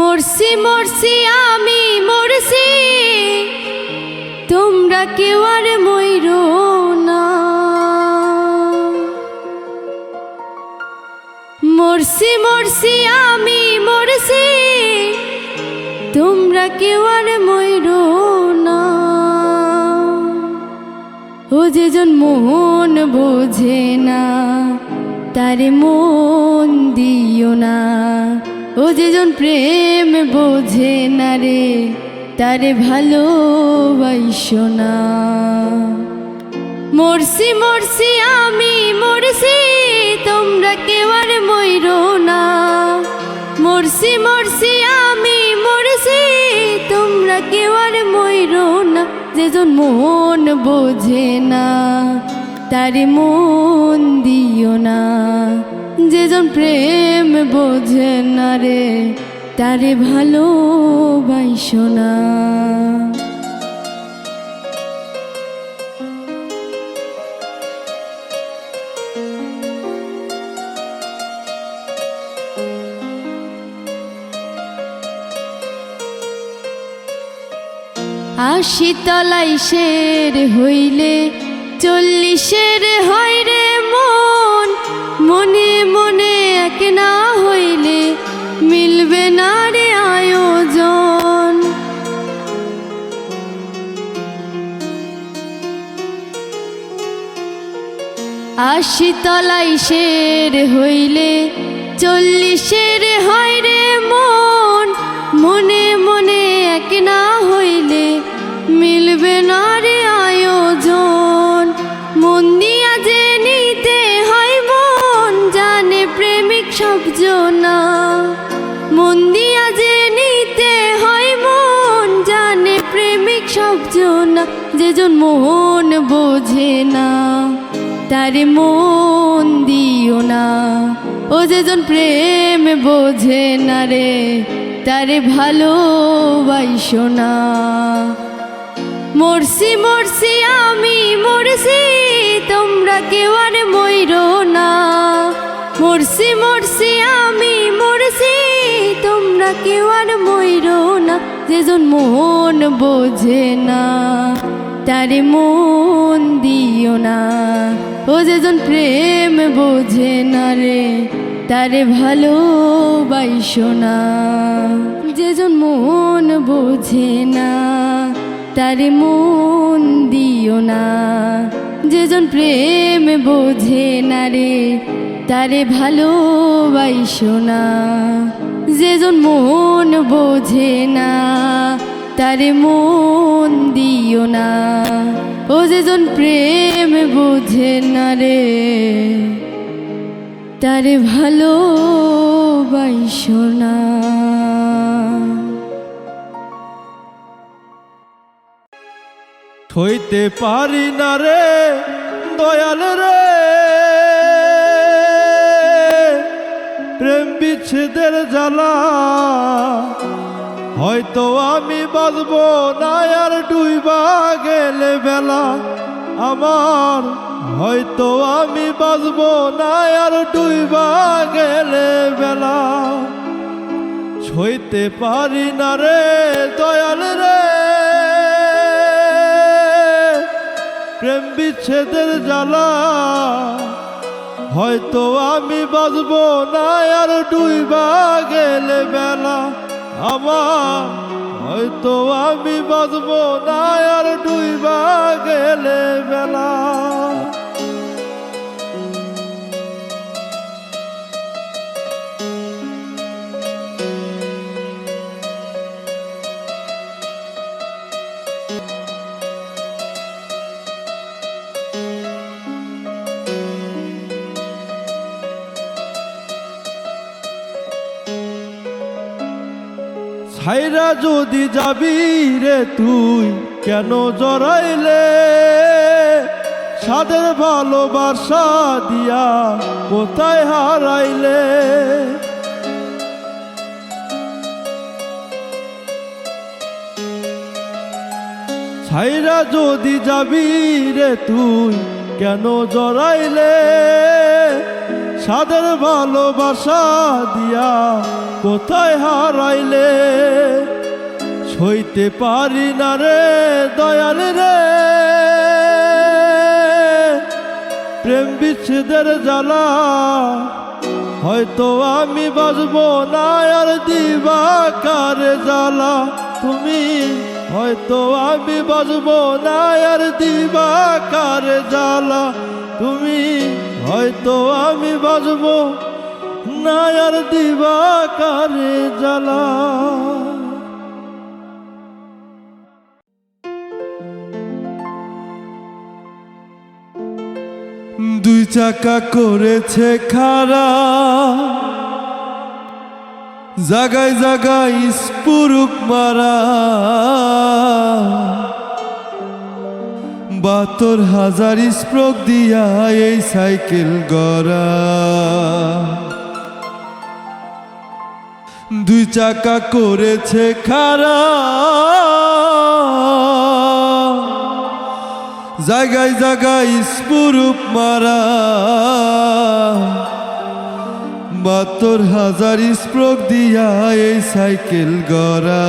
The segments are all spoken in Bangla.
মরছি মরছি, আমি মরছি। তোমরা কেউ আর ময়ূর না। মরছি মরছি, আমি মরছি। তোমরা কেউ আর ময়ূর না। ও যেজন মন বোঝে না, তারে মন দিও না। ও যেজন প্রেম বোঝে না রে, তারে ভালোবাসো না। মরছি মরছি আমি, মরছি, তোমরা কেউ আর ময়ূর না। মরছি মরছি আমি, মরছি, তোমরা কেউ আর ময়ূর না। যেজন মন বোঝে না, তারে মন দিও না। যেজন প্রেম বোঝে না রে, তারে ভালোবাসো না। আশি তলাই শের হইলে চল্লিশের হয় রে মনে মনে আশি তলাই শের হইলে চল্লিশের হয় রে মন, মনে মনে এক না হইলে মিলবে না রে আয়োজন। মন দিয়া যে নিতে হয় মন, জানে প্রেমিক সব না মন দিয়া যে নিতে হয় মন, জানে প্রেমিক সব না যেজন মোহন বোঝে না। তারে মন দিও না। ও যেজন প্রেম বোঝে না রে, তারে ভালোবাসো না। মরছি মরছি, আমি মরছি, তোমরা কেউ আর ময়ূর না। মরছি মরছি, আমি মরছি, তোমরা কেউ আর ময়ূর না। যেজন মন বোঝে না, তারে মন দিও না। ও যেজন প্রেম বোঝে না রে, তারে ভালোবাসো না। যেজন মন বোঝে না, তারে মন দিও না। যেজন প্রেম বোঝে না রে, তারে ভালোবাসো না। যেজন মন বোঝে না, তারে মন দিও না। ও যেজন প্রেম বোঝে না রে। তারে ভালোবাসো না। থইতে পারি না রে, দয়াল রে। প্রেম বিচ্ছেদের জ্বালা, হয়তো আমি বাঁচব না আর ডুইবা গেলে বেলা। আমার, হয়তো আমি বাঁচব না আর ডুইবা গেলে বেলা। ছইতে পারি না রে দয়াল রে। প্রেম বিচ্ছেদের জ্বালা, হয়তো আমি বাজব না আর ডুইবা গেলে বেলা। আমার হয়তো আমি বাজব না আর ডুইবা গেলে বেলা ছাইরা যদি যাবি রে তুই কেন জড়াইলে? সাদের ভালোবাসা দিয়া কোথায় হারাইলে? ছাইরা যদি যাবি রে তুই কেন জড়াইলে? সাদের ভালোবাসা দিয়া কোথায় হারাইলে? সইতে পারি না রে দয়াল রে। প্রেম বিচ্ছেদের জ্বালা হয়তো আমি বাজবো না, আর দিবা কারে জ্বালা? তুমি হয়তো আমি বাজবো না, আর দিবা কারে জ্বালা? তুমি হয়তো আমি বাজব না আর দিবা কারে জ্বালা। দুই চাকা করেছে খারা জাগায় জাগায় স্পুরুক মারা। বাতর হাজার স্প্রোক দিয়া এই সাইকেল গড়া। দুই চাকা করেছে খারা জায়গায় জায়গায় স্পুরুপ মারা। বাত্তর হাজার স্প্রোক দিয়া এই সাইকেল গড়া।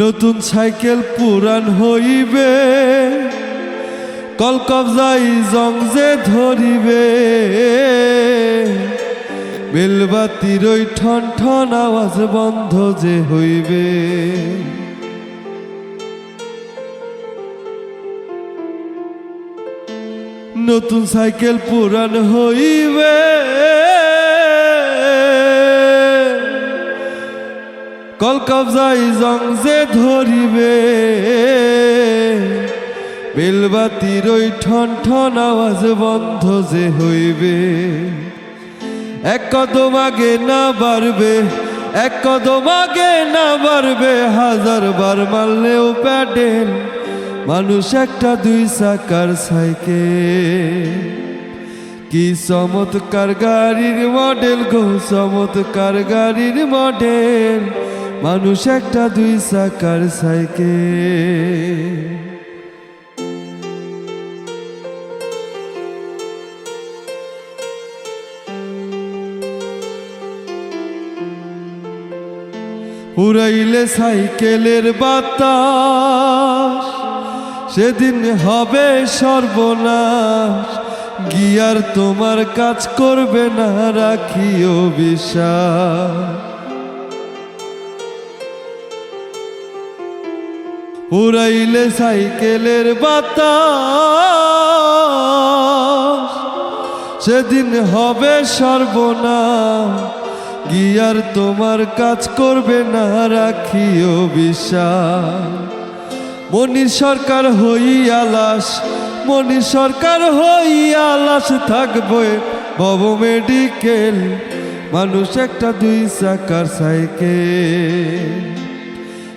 নতুন সাইকেল পুরান হইবে, কলকবজাই জং যে ধরিবে। বেলবাতির ওই ঠন ঠন আওয়াজ বন্ধ যে হইবে। নতুন সাইকেল পুরান হইবে কল কবজাই জং যে ধরিবে বেলবাতির ওই ঠন ঠন আওয়াজ বন্ধ যে হইবে। এক কদম আগে না বাড়বে, এক কদম আগে না বাড়বে, হাজার বার মারলেও প্যাডেল মানুষ একটা দুই চাকার সাইকেল কি চমৎকার গাড়ির মডেল গো, চমৎকার গাড়ির মডেল। মানুষ একটা দুই চাকার সাইকেল। উড়াইলে সাইকেলের বাতাস, সেদিন হবে সর্বনাশ। গিয়ার তোমার কাজ করবে না, রাখিও বিশ্বাস। উড়াইলে সাইকেলের বাতাস। সেদিন হবে সর্বনাশ, গিয়ার তোমার কাজ করবে না, রাখিও বিশ্বাস। মনির সরকার হই আলাস, মনির সরকার হই আলাস, থাকবে বব মেডিকেল। মানুষ একটা দুই চাকার সাইকেল।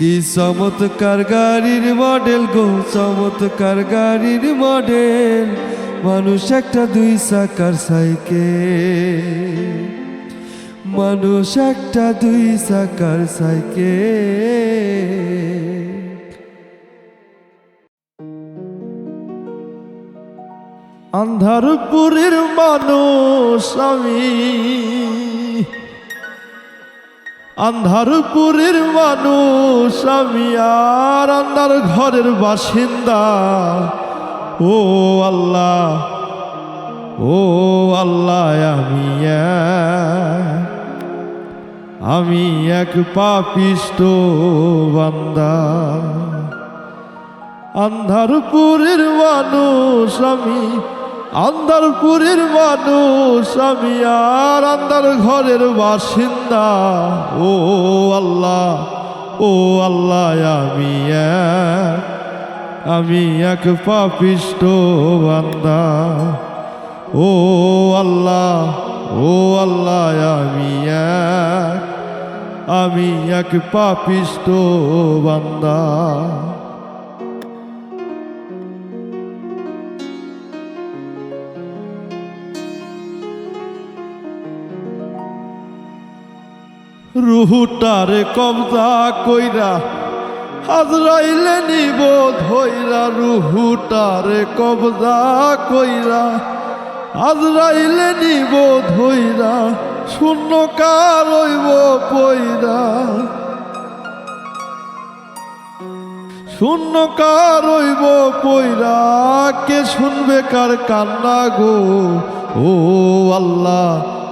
কি চমৎকার গাড়ির মডেল গো, চমৎকার গাড়ির মডেল। মানুষ একটা দুই চাকার সাইকেল। মানুষ একটা দুই চাকার সাইকেল। আন্ধারপুরের মানুষ আমি। আন্ধারপুরের মানুষ, আমি আর আন্ধার ঘরের বাসিন্দা। ও আল্লাহ ও আল্লাহ, আমি আমি এক পাপিষ্ট বান্দা। আন্ধারপুরের মানুষ, আমি আন্ধারপুরের মানুষ, আমি আর আন্দার ঘরের বাসিন্দা। ও আল্লাহ ও আল্লাহ, আমি আমি এক পাপিষ্ট বান্দা। ও আল্লাহ ও আল্লাহ, আমি আমি এক পাপিষ্ট বান্দা। রুহুটারে কবজা কইরা হাজরাইলে নিব ধইরা, রুহুটারে কবজা কইরা হাজরাইলে নিব ধইরা শূন্য কার হইব পইরা। শূন্য কার হইব পইরা, কে শুনবে কার কান্না গো? ও আল্লাহ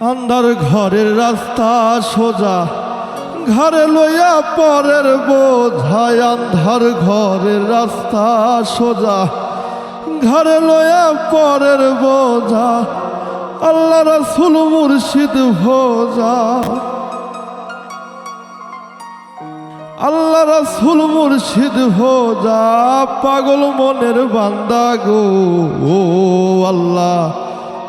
আন্ধার ঘরের রাস্তা সোজা ঘরে লইয়া পরের বোঝায় আন্ধার ঘরের রাস্তা সোজা ঘরে লইয়া পরের বোঝা, আল্লাহ রাসুল মুর্শিদ ভোজা। আল্লাহ রাসুল মুর্শিদ ভোজা, পাগল মনের বান্দা গো, ও আল্লাহ।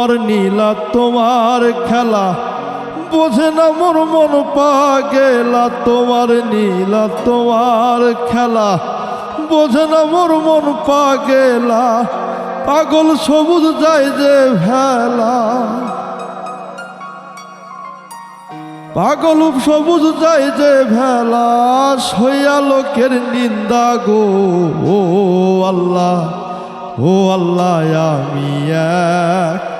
তোমার নীলা, তোমার খেলা। বোঝে না মোর মন পা গেলা তোমার নীলা, তোমার খেলা। বোঝে না মোর মন পা গেলা পাগল সবুজ যায় যে ভেলা। পাগল সবুজ যায় যে ভেলা, সইয়া লোকের নিন্দা গো, ও আল্লাহ ও আল্লাহ, আমি এক।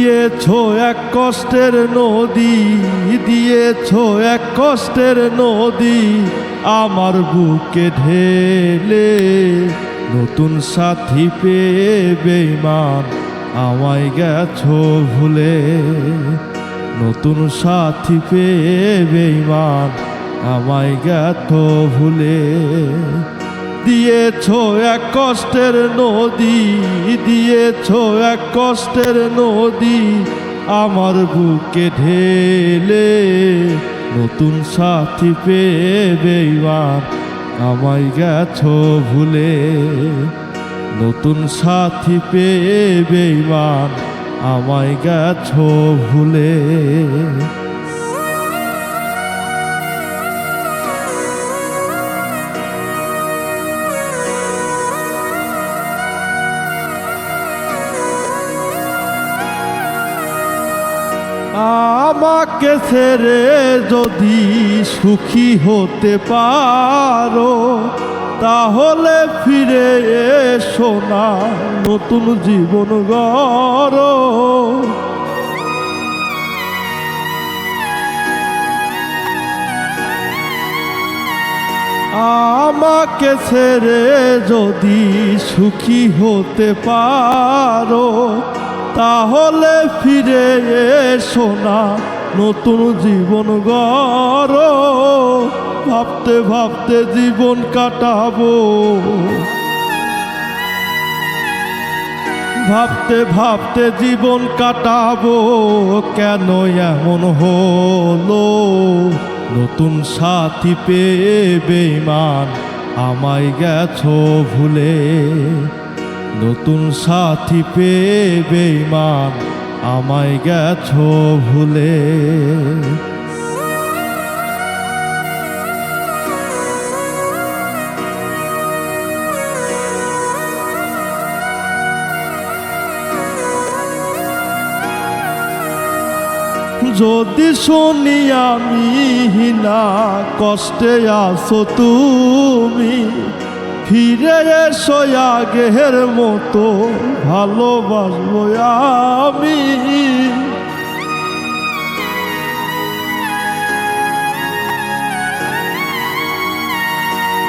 দিয়েছ এক কষ্টের নদী, দিয়েছ এক কষ্টের নদী, আমার বুকে ঢেলে নতুন সাথী পেয়ে বেইমান আমায় গেছো ভুলে। নতুন সাথী পেয়ে বেইমান আমায় গেছো ভুলে। দিয়েছ এক কষ্টের নদী, দিয়েছ এক কষ্টের নদী, আমার বুকে ঢেলে নতুন সাথী বেইমান আমায় গেছো ভুলে। নতুন সাথী পেয়ে বেইমান আমায় গেছো ভুলে। আমাকে ছেড়ে যদি সুখী হতে পারো, তাহলে ফিরে এসো না, নতুন জীবন গড়ো। আমাকে ছেড়ে যদি সুখী হতে পারো তাহলে ফিরে এসো না, নতুন জীবন গড়ো। ভাবতে ভাবতে জীবন কাটাবো। ভাবতে ভাবতে জীবন কাটাবো, কেন এমন হলো? নতুন সাথী পেয়ে বেইমান আমায় গেছো ভুলে। নতুন সাথী পেয়ে বেইমান আমায় গেছো ভুলে। যদি শুনি আমি না কষ্টে আসো তুমি ফিরে এসো গেহের মতো, ভালোবাসবো আমি।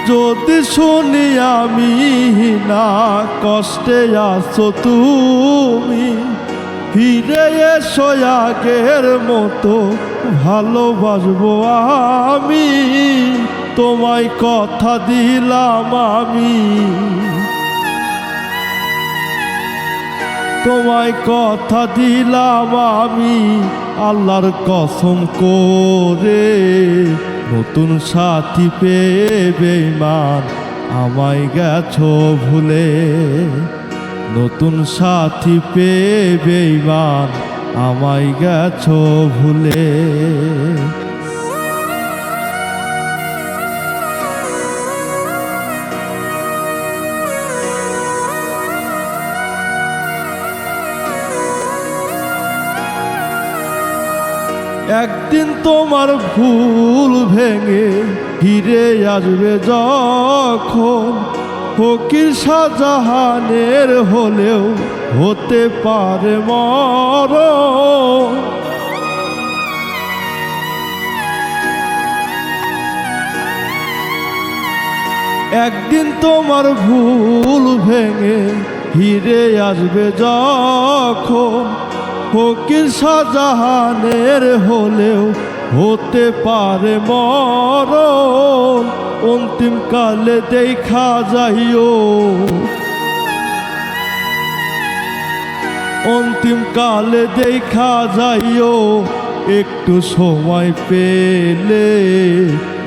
যদি শুনি আমি না, কষ্টে আসো তুমি। ফিরে আগের মতো, ভালোবাসবো আমি। তোমায় কথা দিলাম আমি। তোমায় কথা দিলাম আমি। আল্লাহর কসম করে নতুন সাথী পেয়ে বেইমান আমায় গেছো ভুলে। নতুন সাথী পেয়ে বেইমান আমায় গেছো ভুলে। একদিন তোমার ভুল ভেঙে ফিরে আসবে যখন। ফকির শাহজাহানের হলেও হতে পারে মর একদিন তোমার ভুল ভেঙে ফিরে আসবে যখন। ফকির শাহজাহানের হলেও হতে পারে মরণ। অন্তিম কালে দেখা যাইও। অন্তিম কালে দেখা যাইও। একটু সময় পেলে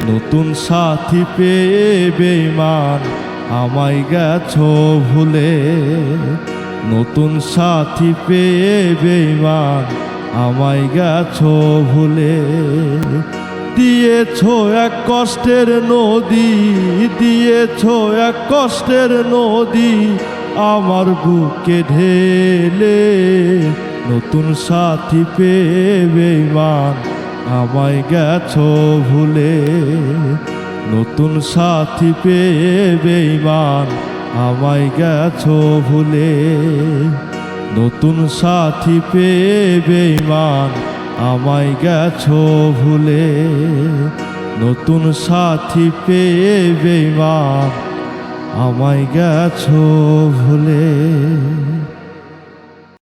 নতুন সাথী পেয়ে বেইমান আমায় গেছো ভুলে। নতুন সাথী পেয়ে বেইমান আমায় গেছো ভুলে। দিয়েছ এক কষ্টের নদী, দিয়েছ এক কষ্টের নদী, আমার বুকে ঢেলে। নতুন সাথী পেয়ে বেইমান আমায় গেছো ভুলে। নতুন সাথী পেয়ে বেইমান আমায় গেছো ভুলে, নতুন সাথী পেয়ে বেইমান আমায় গেছো ভুলে, নতুন সাথী পেয়ে বেইমান আমায় গেছো ভুলে।